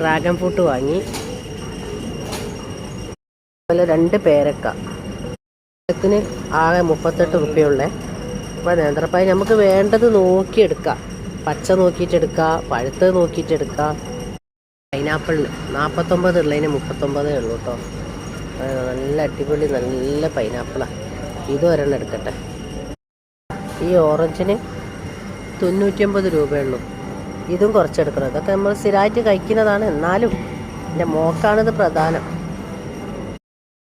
Dragon fruit വാങ്ങി. അതുപോലെ രണ്ട് പേരക്ക. ത്തിന് ആകെ മുപ്പത്തെട്ട് റുപ്യുള്ള അപ്പോൾ നേന്ത്രപ്പായ നമുക്ക് വേണ്ടത് നോക്കിയെടുക്കാം. പച്ച നോക്കിയിട്ടെടുക്കാം പഴുത്തത് നോക്കിയിട്ടെടുക്കാം. പൈനാപ്പിളിന് നാൽപ്പത്തൊമ്പത് ഉള്ളതിന് മുപ്പത്തൊമ്പതേ ഉള്ളൂ കേട്ടോ. നല്ല അടിപൊളി നല്ല പൈനാപ്പിളാണ് ഇത് ഒരെണ്ണം എടുക്കട്ടെ. ഈ ഓറഞ്ചിന് തൊണ്ണൂറ്റിയൊമ്പത് രൂപയുള്ളൂ ഇതും കുറച്ചെടുക്കണം. ഇതൊക്കെ നമ്മൾ സ്ഥിരമായിട്ട് കഴിക്കുന്നതാണ്. എന്നാലും എന്റെ മോക്കാണിത് പ്രധാനം.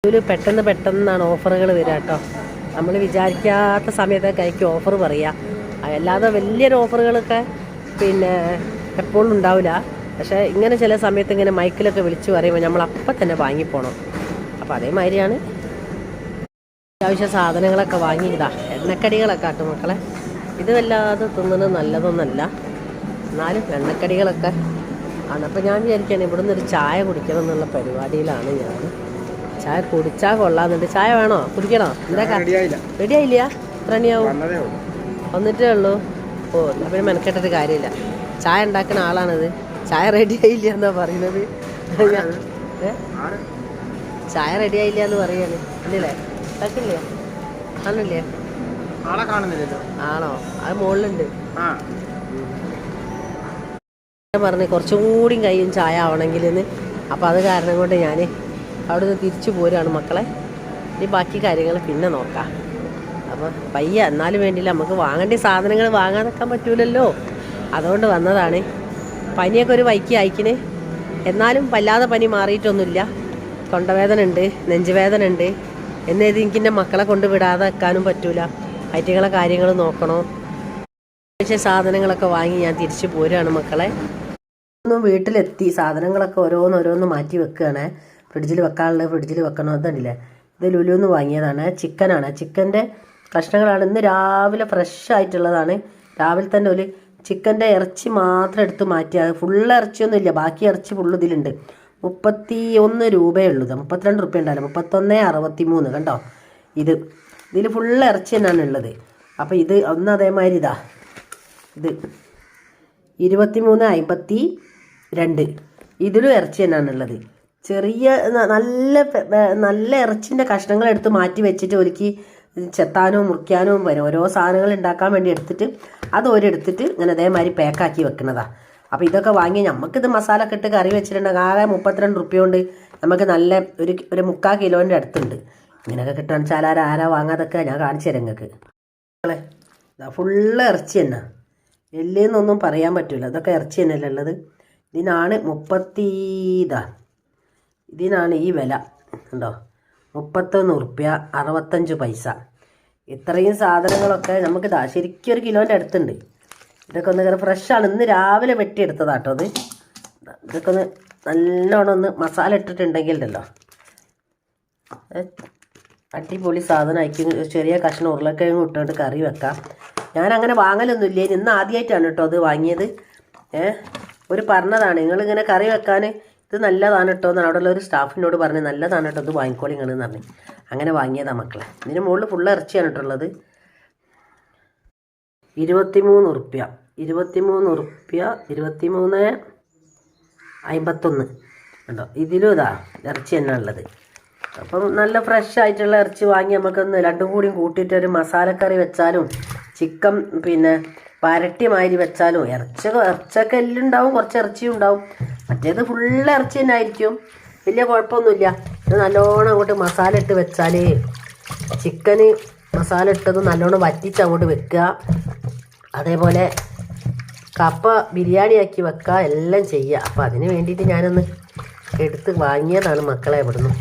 ഇതിൽ പെട്ടെന്ന് പെട്ടെന്നാണ് ഓഫറുകൾ വരിക കേട്ടോ. നമ്മൾ വിചാരിക്കാത്ത സമയത്തൊക്കെ കഴിക്കും ഓഫർ പറയുക അല്ലാതെ വലിയൊരു ഓഫറുകളൊക്കെ പിന്നെ എപ്പോഴും ഉണ്ടാവില്ല. പക്ഷേ ഇങ്ങനെ ചില സമയത്ത് ഇങ്ങനെ മൈക്കിലൊക്കെ വിളിച്ച് പറയുമ്പോൾ നമ്മൾ അപ്പം തന്നെ വാങ്ങിപ്പോണം. അപ്പോൾ അതേമാതിരിയാണ്. അത്യാവശ്യ സാധനങ്ങളൊക്കെ വാങ്ങിയതാ. എണ്ണക്കടികളൊക്കെ ആട്ടുമക്കളെ ഇത് വല്ലാതെ തിന്നുന്നത് നല്ലതൊന്നല്ല. എന്നാലും എണ്ണക്കടികളൊക്കെ ആണ്. അപ്പോൾ ഞാൻ വിചാരിക്കുകയാണ് ഇവിടുന്ന് ഒരു ചായ കുടിക്കണം എന്നുള്ള പരിപാടിയിലാണ് ഞാൻ. ചായ കുടിച്ചാൽ കൊള്ളാന്നുണ്ട് ചായ വേണോ? കുടിക്കണോ? എന്താ റെഡിയായില്ല. റെഡി ആയില്ല എത്ര മണിയാവും? വന്നിട്ടേ ഉള്ളൂ? ഓ എന്നാൽ പിന്നെ മെനക്കെട്ടൊരു കാര്യമില്ല. ചായ ഉണ്ടാക്കുന്ന ആളാണിത്. ചായ റെഡി ആയില്ല എന്നാ പറയുന്നത്. ചായ റെഡി ആയില്ല എന്ന് പറയാണ് അല്ലേ കേട്ടില്ലേ ആണില്ലേ ആണോ? അത് മുകളിലുണ്ട്. പറഞ്ഞു കുറച്ചും കൂടി കയ്യും ചായ ആവണമെങ്കിൽ എന്ന് അപ്പോൾ അത് കാരണം കൊണ്ട് ഞാൻ അവിടെ നിന്ന് തിരിച്ചു പോരുകയാണ് മക്കളെ. ഇനി ബാക്കി കാര്യങ്ങൾ പിന്നെ നോക്കാം. അപ്പോൾ പയ്യ എന്നാലും വേണ്ടിയില്ല. നമുക്ക് വാങ്ങേണ്ട സാധനങ്ങൾ വാങ്ങാൻ നിൽക്കാൻ പറ്റൂലല്ലോ. അതുകൊണ്ട് വന്നതാണ്. പനിയൊക്കെ ഒരു വൈക്കി അയക്കണേ എന്നാലും വല്ലാതെ പനി മാറിയിട്ടൊന്നുമില്ല. തൊണ്ടവേദന ഉണ്ട് നെഞ്ചുവേദന ഉണ്ട് എന്നേത് എനിക്ക് എന്റെ മക്കളെ കൊണ്ട് വിടാതെ വെക്കാനും പറ്റൂല. ഐറ്റുകളെ കാര്യങ്ങൾ നോക്കണോ? പക്ഷേ സാധനങ്ങളൊക്കെ വാങ്ങി ഞാൻ തിരിച്ചു പോരുകയാണ് മക്കളെ. ഒന്നും വീട്ടിലെത്തി. സാധനങ്ങളൊക്കെ ഓരോന്ന് ഓരോന്ന് മാറ്റി വെക്കുകയാണ്. ഫ്രിഡ്ജിൽ വെക്കാനുള്ളത് ഫ്രിഡ്ജിൽ വെക്കണം അതുണ്ടല്ലേ ഇത് ലുലുന്ന് വാങ്ങിയതാണ്. ചിക്കനാണ്. ചിക്കന്റെ കഷ്ണങ്ങളാണ് ഇന്ന് രാവിലെ ഫ്രഷ് ആയിട്ടുള്ളതാണ്. രാവിലെ തന്നെ ഒരു ചിക്കന്റെ ഇറച്ചി മാത്രം എടുത്ത് മാറ്റിയത് ഫുള്ള് ഇറച്ചിയൊന്നും ഇല്ല ബാക്കി ഇറച്ചി ഫുള്ള് ഇതിലുണ്ട്. മുപ്പത്തി ഒന്ന് രൂപയേ ഉള്ളൂ ഇത്. മുപ്പത്തിരണ്ട് റുപ്യ ഉണ്ടാവില്ല. മുപ്പത്തൊന്ന് അറുപത്തി മൂന്ന് കണ്ടോ? ഇത്. ഇതിൽ ഫുള്ള് ഇറച്ചി തന്നെയാണ് ഉള്ളത്. അപ്പോൾ ഇത് ഒന്ന് അതേമാതിരി ഇതാ. ഇത്. ഇരുപത്തി മൂന്ന് അമ്പത്തി രണ്ട്. ഇതിലും ഇറച്ചി തന്നെയാണുള്ളത് ചെറിയ നല്ല നല്ല ഇറച്ചിന്റെ കഷ്ണങ്ങൾ എടുത്ത് മാറ്റി വെച്ചിട്ട് ഒരുക്കി ചെത്താനോ മുറിക്കാനോ വരും. ഓരോ സാധനങ്ങൾ ഉണ്ടാക്കാൻ വേണ്ടി എടുത്തിട്ട് അത് ഒരെടുത്തിട്ട് ഇങ്ങനെ അതേമാതിരി പാക്കാക്കി വെക്കുന്നതാ. അപ്പോൾ ഇതൊക്കെ വാങ്ങി നമുക്കിത് മസാല ഒക്കെ ഇട്ട് കറി വെച്ചിട്ടുണ്ടെങ്കിൽ ആകെ മുപ്പത്തിരണ്ട് റുപ്യ കൊണ്ട് നമുക്ക് നല്ല ഒരു ഒരു മുക്കാൽ കിലോന്റെ അടുത്തുണ്ട്. ഇങ്ങനെയൊക്കെ കിട്ടാൻ വെച്ചാൽ ആരാ ആരാ വാങ്ങാതൊക്കെ ഞാൻ കാണിച്ചു തരാം നിങ്ങൾക്ക് ഫുള്ള് ഇറച്ചി തന്നെ. എല്ലേന്നൊന്നും പറയാൻ പറ്റില്ല ഇതൊക്കെ ഇറച്ചി തന്നെയല്ലേ ഉള്ളത്? ഇതിനാണ് മുപ്പത്തി ഇതാ. ഇതിനാണ് ഈ വില ഉണ്ടോ മുപ്പത്തൊന്ന് ഉറുപ്യ അറുപത്തഞ്ച് പൈസ. ഇത്രയും സാധനങ്ങളൊക്കെ നമുക്ക് ഇതാ ശരിക്കും ഒരു കിലോന്റെ അടുത്തുണ്ട്. ഇതൊക്കെ ഒന്ന് കയറി ഫ്രഷാണ് ഇന്ന് രാവിലെ വെട്ടിയെടുത്തതാട്ടോ അത്. ഇതൊക്കെ ഒന്ന് നല്ലോണം ഒന്ന് മസാല ഇട്ടിട്ടുണ്ടെങ്കിൽ ഉണ്ടല്ലോ അടിപൊളി സാധനമായിരിക്കും. ചെറിയ കഷ്ണം ഉരുളക്കിഴങ്ങ് ഇട്ടുകൊണ്ട് കറി വെക്കാം. ഞാൻ അങ്ങനെ വാങ്ങലൊന്നുമില്ല ഇനി ഇന്ന് ആദ്യമായിട്ടാണ് കേട്ടോ അത് വാങ്ങിയത്. ഏ ഒരു പറഞ്ഞതാണ് നിങ്ങളിങ്ങനെ കറി വെക്കാൻ ഇത് നല്ലതാണ് കേട്ടോ എന്നാണ്. അവിടെയുള്ള ഒരു സ്റ്റാഫിനോട് പറഞ്ഞ് നല്ലതാണ് കേട്ടോ ഇത് വാങ്ങിക്കോളി നിങ്ങൾ എന്ന് പറഞ്ഞു. അങ്ങനെ വാങ്ങിയതാണ് മക്കളെ. ഇതിന് മുകളിൽ ഫുള്ള് ഇറച്ചിയാണ് കേട്ടോ ഉള്ളത്. ഇരുപത്തിമൂന്ന് ഉറുപ്യ ഇരുപത്തിമൂന്ന് ഉറുപ്യ ഇരുപത്തിമൂന്ന് അമ്പത്തൊന്ന് കണ്ടോ? ഇതിലും ഇതാ ഇറച്ചി തന്നെ ഉള്ളത്. അപ്പം നല്ല ഫ്രഷ് ആയിട്ടുള്ള ഇറച്ചി വാങ്ങി നമുക്കൊന്ന് രണ്ടും കൂടിയും കൂട്ടിയിട്ട് ഒരു മസാലക്കറി വെച്ചാലും ചിക്കൻ പിന്നെ വരട്ടി മാതിരി വെച്ചാലും ഇറച്ചി ഇറച്ചൊക്കെ എല്ലാം ഉണ്ടാവും കുറച്ച് ഇറച്ചിയും ഉണ്ടാവും. മറ്റേത് ഫുള്ള് ഇറച്ചി തന്നെ ആയിരിക്കും. വലിയ കുഴപ്പമൊന്നുമില്ല. ഇത് നല്ലോണം അങ്ങോട്ട് മസാല ഇട്ട് വെച്ചാൽ ചിക്കന് മസാല ഇട്ടത് നല്ലോണം വറ്റിച്ച് അങ്ങോട്ട് വെക്കുക. അതേപോലെ കപ്പ ബിരിയാണി ആക്കി വെക്കുക. എല്ലാം ചെയ്യുക. അപ്പോൾ അതിന് വേണ്ടിയിട്ട് ഞാനൊന്ന് എടുത്ത് വാങ്ങിയതാണ് മക്കളെ ഇവിടുന്ന്.